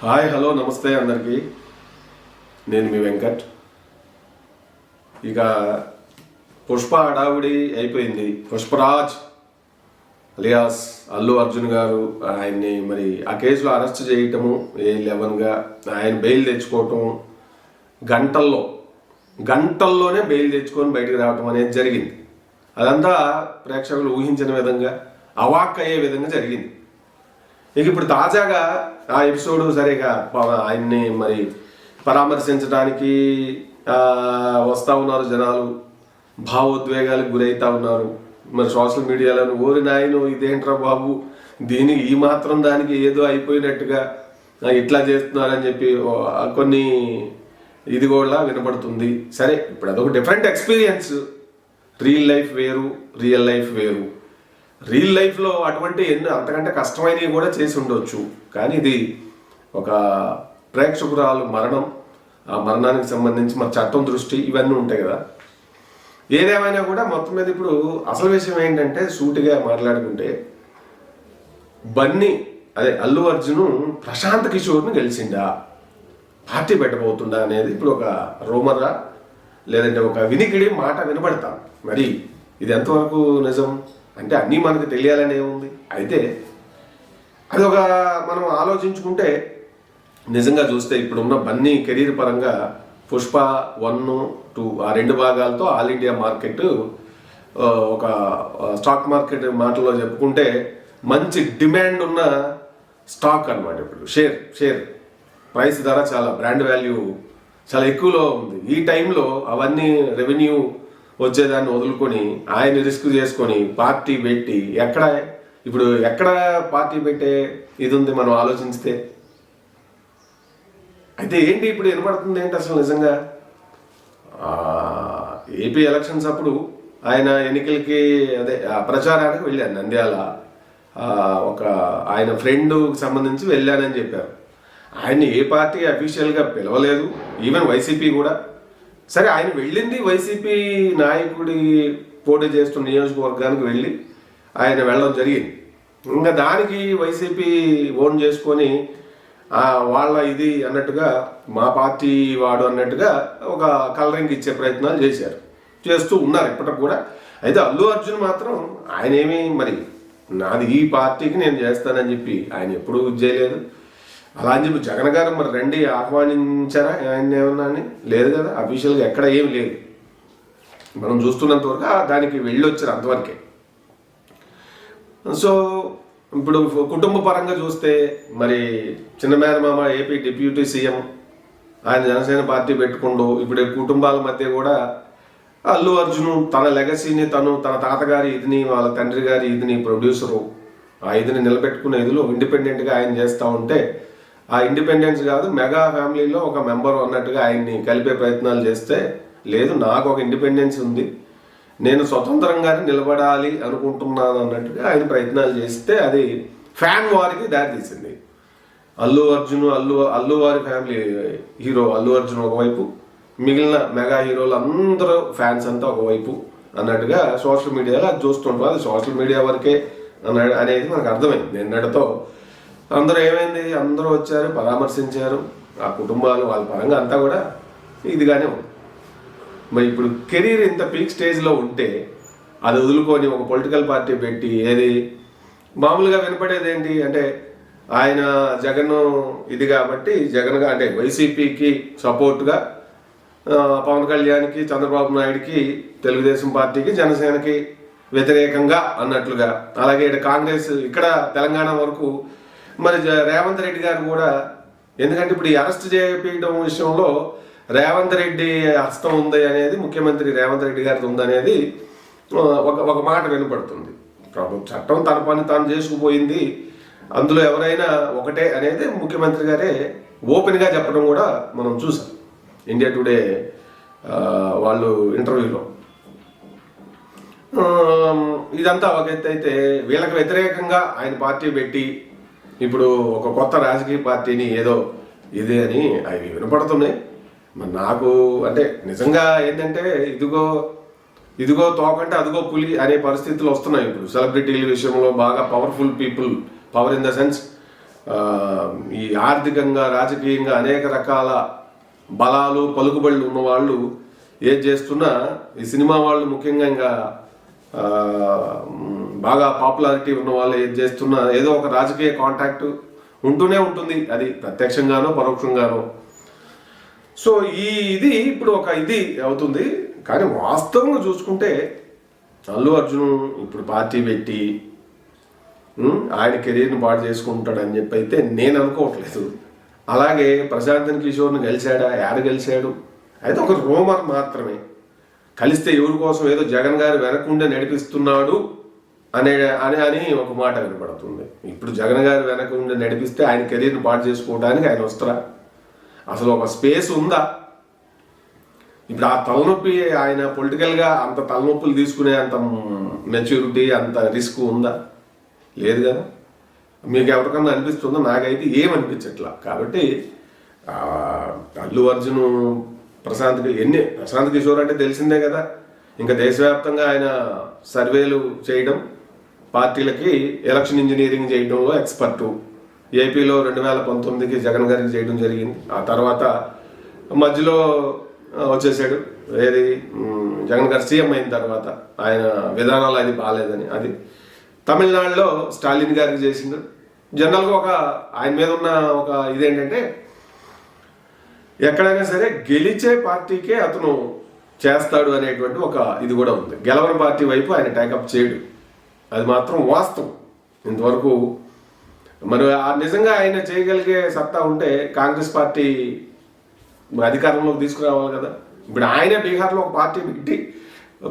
Hi hello నమస్తే అందరికీ. నేను మీ వెంకట్. ఇక పుష్ప హడావుడి అయిపోయింది. పుష్పరాజ్ అలియాస్ అల్లు అర్జున్ గారు ఆయన్ని మరి ఆ కేసులో అరెస్ట్ చేయటము ఏ లెవెన్గా ఆయన బెయిల్ తెచ్చుకోవటం గంటల్లో గంటల్లోనే బెయిల్ తెచ్చుకొని బయటకు రావటం అనేది జరిగింది. అదంతా ప్రేక్షకులు ఊహించిన విధంగా అవాక్ అయ్యే విధంగా జరిగింది. ఇక ఇప్పుడు తాజాగా ఆ ఎపిసోడ్ సరిగా ఆయన్ని మరి పరామర్శించడానికి వస్తూ వస్తా ఉన్నారు జనాలు. భావోద్వేగాలకు గురవుతా ఉన్నారు. మరి సోషల్ మీడియాలో ఓరి నాయను ఇదేంట్రా బాబు? దీనికి ఈ మాత్రం దానికి ఏదో అయిపోయినట్టుగా ఇట్లా చేస్తున్నారని చెప్పి కొన్ని ఇది కూడా వినపడుతుంది. సరే ఇప్పుడు అదొక డిఫరెంట్ ఎక్స్పీరియన్స్ రియల్ లైఫ్ వేరు రియల్ లైఫ్ వేరు. రియల్ లైఫ్లో అటువంటి ఎన్నో అంతకంటే కష్టమైనవి కూడా చేసి ఉండొచ్చు. కానీ ఇది ఒక ప్రేక్షకురాలు మరణం ఆ మరణానికి సంబంధించి మన చట్టం దృష్టి ఇవన్నీ ఉంటాయి కదా. ఏదేమైనా కూడా మొత్తం మీద ఇప్పుడు అసలు విషయం ఏంటంటే సూటిగా మాట్లాడుకుంటే బన్నీ అదే అల్లు అర్జును ప్రశాంత్ కిషోర్ని గెలిచిండా? పార్టీ పెట్టబోతుండా అనేది ఇప్పుడు ఒక రోమర్రా లేదంటే ఒక వినికిడి మాట వినబడతాం. మరి ఇది ఎంతవరకు నిజం? అంటే అన్నీ మనకు తెలియాలనే ఉంది. అయితే అది ఒక మనం ఆలోచించుకుంటే నిజంగా చూస్తే ఇప్పుడున్న బన్నీ కెరీర్ పరంగా పుష్ప వన్ టూ ఆ రెండు భాగాలతో ఆల్ ఇండియా మార్కెట్ ఒక స్టాక్ మార్కెట్ మాటల్లో చెప్పుకుంటే మంచి డిమాండ్ ఉన్న స్టాక్ అనమాట ఇప్పుడు. షేర్ షేర్ ప్రైస్ ధర చాలా బ్రాండ్ వాల్యూ చాలా ఎక్కువలో ఉంది. ఈ టైంలో అవన్నీ రెవెన్యూ వచ్చేదాన్ని వదులుకొని ఆయన రిస్క్ చేసుకొని పార్టీ పెట్టి ఎక్కడ ఇప్పుడు ఎక్కడ పార్టీ పెట్టే ఇది ఉంది మనం ఆలోచిస్తే? అయితే ఏంటి ఇప్పుడు వినపడుతుంది ఏంటి అసలు నిజంగా? ఏపీ ఎలక్షన్స్ అప్పుడు ఆయన ఎన్నికలకి అదే ఆ ప్రచారానికి వెళ్ళాను నంద్యాల. ఒక ఆయన ఫ్రెండ్కి సంబంధించి వెళ్ళానని చెప్పారు. ఆయన్ని ఏ పార్టీ అఫీషియల్గా పిలవలేదు. ఈవెన్ వైసీపీ కూడా. సరే ఆయన వెళ్ళింది వైసీపీ నాయకుడి పోటీ చేస్తున్న నియోజకవర్గానికి వెళ్ళి ఆయన వెళ్ళడం జరిగింది. ఇంకా దానికి వైసీపీ ఓన్ చేసుకొని వాళ్ళ ఇది అన్నట్టుగా మా పార్టీ వాడు అన్నట్టుగా ఒక కలరింగ్ ఇచ్చే ప్రయత్నాలు చేశారు. చేస్తూ ఉన్నారు ఇప్పటికి కూడా. అయితే అల్లు అర్జున్ మాత్రం ఆయన ఏమీ మరి నాది ఈ పార్టీకి నేను చేస్తానని చెప్పి ఆయన ఎప్పుడూ చేయలేదు. అలా అని చెప్పి జగన్ గారు మరి రండి ఆహ్వానించారా? ఆయన ఏమన్నా అని? లేదు కదా అఫీషియల్గా ఎక్కడ ఏం లేదు. మనం చూస్తున్నంత వరకు దానికి వెళ్ళి వచ్చారు అంతవరకే. సో ఇప్పుడు కుటుంబ పరంగా చూస్తే మరి చిన్న మేనమామ ఏపీ డిప్యూటీ సీఎం ఆయన జనసేన పార్టీ పెట్టుకుండు ఇప్పుడు కుటుంబాల మధ్య కూడా అల్లు అర్జును తన లెగసీని తను తన తాతగారి ఇదిని వాళ్ళ తండ్రి గారి ఇదిని ప్రొడ్యూసరు ఆ ఇదిని నిలబెట్టుకునే ఇదిలో ఇండిపెండెంట్గా ఆయన చేస్తూ ఉంటే ఆ ఇండిపెండెన్స్ కాదు మెగా ఫ్యామిలీలో ఒక మెంబర్ అన్నట్టుగా ఆయన్ని కలిపే ప్రయత్నాలు చేస్తే లేదు నాకు ఒక ఇండిపెండెన్స్ ఉంది నేను స్వతంత్రంగానే నిలబడాలి అనుకుంటున్నాను అన్నట్టుగా ఆయన ప్రయత్నాలు చేస్తే అది ఫ్యాన్ వారికి దారితీసింది. అల్లు అర్జున్ అల్లు అల్లు వారి ఫ్యామిలీ హీరో అల్లు అర్జున్ ఒకవైపు మిగిలిన మెగా హీరోలు అందరూ ఫ్యాన్స్ అంతా ఒకవైపు అన్నట్టుగా సోషల్ మీడియాలో అది చూస్తుంటాం. అది సోషల్ మీడియా వరకే అన్న అనేది మనకు అర్థమైంది. నిన్నటితో అందరూ ఏమైంది? అందరూ వచ్చారు పరామర్శించారు. ఆ కుటుంబాలు వాళ్ళ పరంగా అంతా కూడా ఇదిగానే ఉంది. మరి ఇప్పుడు కెరీర్ ఇంత పీక్ స్టేజ్లో ఉంటే అది వదులుకొని ఒక పొలిటికల్ పార్టీ పెట్టి ఏది? మామూలుగా వినపడేది ఏంటి? అంటే ఆయన జగన్ ఇది కాబట్టి జగన్గా అంటే వైసీపీకి సపోర్ట్గా పవన్ కళ్యాణ్కి చంద్రబాబు నాయుడికి తెలుగుదేశం పార్టీకి జనసేనకి వ్యతిరేకంగా అన్నట్లుగా. అలాగే ఇక్కడ కాంగ్రెస్ ఇక్కడ తెలంగాణ వరకు మరి జ- రేవంత్ రెడ్డి గారు కూడా ఎందుకంటే ఇప్పుడు ఈ అరెస్ట్ చేయడం విషయంలో రేవంత్ రెడ్డి హస్తం ఉంది అనేది ముఖ్యమంత్రి రేవంత్ రెడ్డి గారిది ఉందనేది ఒక ఒక మాట వినపడుతుంది. ప్రభు చట్టం తన పని తాను చేసుకుపోయింది. అందులో ఎవరైనా ఒకటే అనేది ముఖ్యమంత్రి గారే ఓపెన్గా చెప్పడం కూడా మనం చూసాం. ఇండియా టుడే వాళ్ళు ఇంటర్వ్యూలో. ఇదంతా ఒక ఎత్తు అయితే వీళ్ళకి వ్యతిరేకంగా ఆయన పార్టీ పెట్టి ఇప్పుడు ఒక కొత్త రాజకీయ పార్టీని ఏదో ఇదే అని అవి వినపడుతున్నాయి. మరి నాకు అంటే నిజంగా ఏంటంటే ఇదిగో ఇదిగో తోకంటే అదిగో పులి అనే పరిస్థితులు వస్తున్నాయి ఇప్పుడు. సెలబ్రిటీల విషయంలో బాగా powerful people power in the sense ఈ ఆర్థికంగా రాజకీయంగా అనేక రకాల బలాలు పలుకుబడులు ఉన్న వాళ్ళు ఏది చేస్తున్నా ఈ సినిమా వాళ్ళు ముఖ్యంగా ఇంకా బాగా పాపులారిటీ ఉన్న వాళ్ళు ఏది చేస్తున్నా ఏదో ఒక రాజకీయ కాంటాక్ట్ ఉంటూనే ఉంటుంది. అది ప్రత్యక్షంగానో పరోక్షంగానో. సో ఈ ఇది ఇప్పుడు ఒక ఇది అవుతుంది. కానీ వాస్తవంగా చూసుకుంటే అల్లు అర్జున్ ఇప్పుడు పార్టీ పెట్టి ఆయన కెరీర్ని పాటు చేసుకుంటాడని చెప్పి అయితే నేను అనుకోవట్లేదు. అలాగే ప్రశాంతన్ కిషోర్ని గెలిచాడా? యాడ గెలిచాడు? అయితే ఒక రూమర్ మాత్రమే. కలిస్తే ఎవరి కోసం ఏదో జగన్ గారు వెనకుండే నడిపిస్తున్నాడు అనే అని అని ఒక మాట వినపడుతుంది. ఇప్పుడు జగన్ గారు వెనక ఉండి నడిపిస్తే ఆయన కెరీర్ని పాటు చేసుకోవడానికి ఆయన వస్తారా? అసలు ఒక స్పేస్ ఉందా? ఇప్పుడు ఆ తలనొప్పి ఆయన పొలిటికల్గా అంత తలనొప్పులు తీసుకునే అంత మెచ్యూరిటీ అంత రిస్క్ ఉందా? లేదు కదా. మీకు ఎవరికన్నా అనిపిస్తుందో? నాకైతే ఏమనిపించట్లా? కాబట్టి అల్లు అర్జును ప్రశాంత్ ఎన్ని ప్రశాంత్ కిషోర్ అంటే తెలిసిందే కదా. ఇంకా దేశవ్యాప్తంగా ఆయన సర్వేలు చేయడం పార్టీలకి ఎలక్షన్ ఇంజనీరింగ్ చేయడంలో ఎక్స్పర్టు. ఏపీలో రెండు వేల పంతొమ్మిదికి జగన్ గారికి చేయడం జరిగింది. ఆ తర్వాత మధ్యలో వచ్చేసాడు. ఏది? జగన్ గారు సీఎం అయిన తర్వాత ఆయన విధానాలు అది బాగాలేదని. అది తమిళనాడులో స్టాలిన్ గారికి చేసిండు. జనరల్గా ఒక ఆయన మీద ఉన్న ఒక ఇదేంటంటే ఎక్కడైనా సరే గెలిచే పార్టీకే అతను చేస్తాడు అనేటువంటి ఒక ఇది కూడా ఉంది. గెలవని పార్టీ వైపు ఆయన టేకప్ చేయడు. అది మాత్రం వాస్తవం. ఇంతవరకు మరి ఆ నిజంగా ఆయన చేయగలిగే సత్తా ఉంటే కాంగ్రెస్ పార్టీ అధికారంలోకి తీసుకురావాలి కదా. ఇప్పుడు ఆయనే బీహార్లో ఒక పార్టీ పెట్టి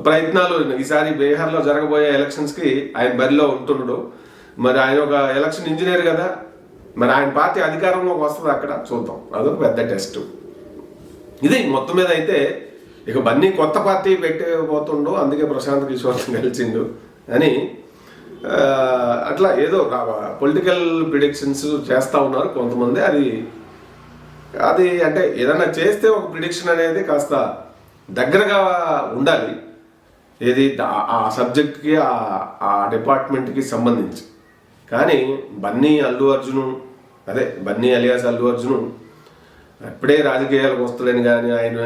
ప్రయత్నాలు ఈసారి బీహార్లో జరగబోయే ఎలక్షన్స్కి ఆయన బరిలో ఉంటున్నాడు. మరి ఆయన ఒక ఎలక్షన్ ఇంజనీర్ కదా. మరి ఆయన పార్టీ అధికారంలోకి వస్తుంది అక్కడ చూద్దాం. అదొక పెద్ద టెస్ట్. ఇది మొత్తం మీద అయితే ఇక బన్నీ కొత్త పార్టీ పెట్టబోతుండు అందుకే ప్రశాంత్ కిషోర్ గెలిచిండు. అని అట్లా ఏదో పొలిటికల్ ప్రిడిక్షన్స్ చేస్తూ ఉన్నారు కొంతమంది. అది అది అంటే ఏదైనా చేస్తే ఒక ప్రిడిక్షన్ అనేది కాస్త దగ్గరగా ఉండాలి. ఏది ఆ సబ్జెక్ట్కి ఆ డిపార్ట్మెంట్కి సంబంధించి. కానీ బన్నీ అల్లు అర్జును అదే బన్నీ అలియాస్ అల్లు అర్జును అప్పుడే రాజకీయాలకు వస్తాడని కానీ ఆయన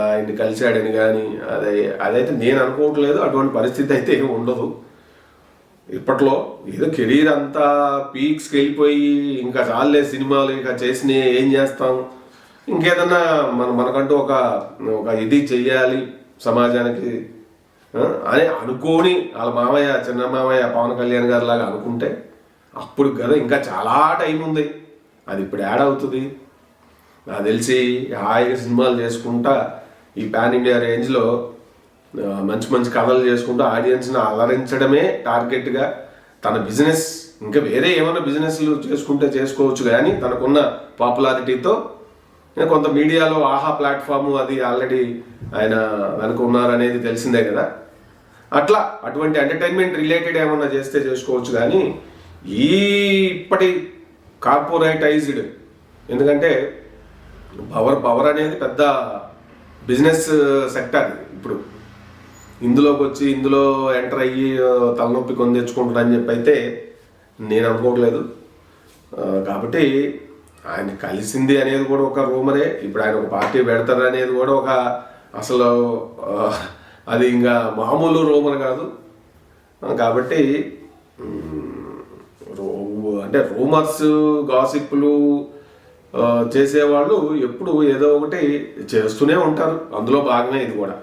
ఆయన్ని కలిశాడని కానీ అదే అదైతే నేను అనుకోవట్లేదు. అటువంటి పరిస్థితి అయితే ఏమి ఉండదు. ఇప్పట్లో ఏదో కెరీర్ అంతా పీక్స్కి వెళ్ళిపోయి ఇంకా చాలే సినిమాలు ఇక చేసినవి ఏం చేస్తాం? ఇంకేదన్నా మన మనకంటూ ఒక ఒక ఇది చెయ్యాలి సమాజానికి అని అనుకోని వాళ్ళ మామయ్య చిన్న మామయ్య పవన్ కళ్యాణ్ గారి లాగా అనుకుంటే అప్పుడు కదా ఇంకా చాలా టైం ఉంది. అది ఇప్పుడు యాడ్ అవుతుంది. నాకు తెలిసి హాయిగా సినిమాలు చేసుకుంటా ఈ పాన్ ఇండియా రేంజ్లో మంచి మంచి కథలు చేసుకుంటూ ఆడియన్స్ని అలరించడమే టార్గెట్గా తన బిజినెస్ ఇంకా వేరే ఏమైనా బిజినెస్లు చేసుకుంటే చేసుకోవచ్చు కానీ తనకున్న పాపులారిటీతో కొంత మీడియాలో ఆహా ప్లాట్ఫామ్ అది ఆల్రెడీ ఆయన వెనక ఉన్నారనేది తెలిసిందే కదా. అట్లా అటువంటి ఎంటర్టైన్మెంట్ రిలేటెడ్ ఏమన్నా చేస్తే చేసుకోవచ్చు కానీ ఈ ఇప్పటి కార్పొరేటైజ్డ్. ఎందుకంటే పవర్ పవర్ అనేది పెద్ద బిజినెస్ సెక్టర్ ఇప్పుడు. ఇందులోకి వచ్చి ఇందులో ఎంటర్ అయ్యి తలనొప్పి కొని తెచ్చుకుంటాడని చెప్పి అయితే నేను అనుకోవట్లేదు. కాబట్టి ఆయన కలిసింది అనేది కూడా ఒక రూమరే. ఇప్పుడు ఆయన ఒక పార్టీ పెడతారు అనేది కూడా ఒక అసలు అది ఇంకా మామూలు రూమర్ కాదు. కాబట్టి అంటే రూమర్స్ గాసిప్లు చేసేవాళ్ళు ఎప్పుడు ఏదో ఒకటి చేస్తూనే ఉంటారు. అందులో భాగమే ఇది కూడా.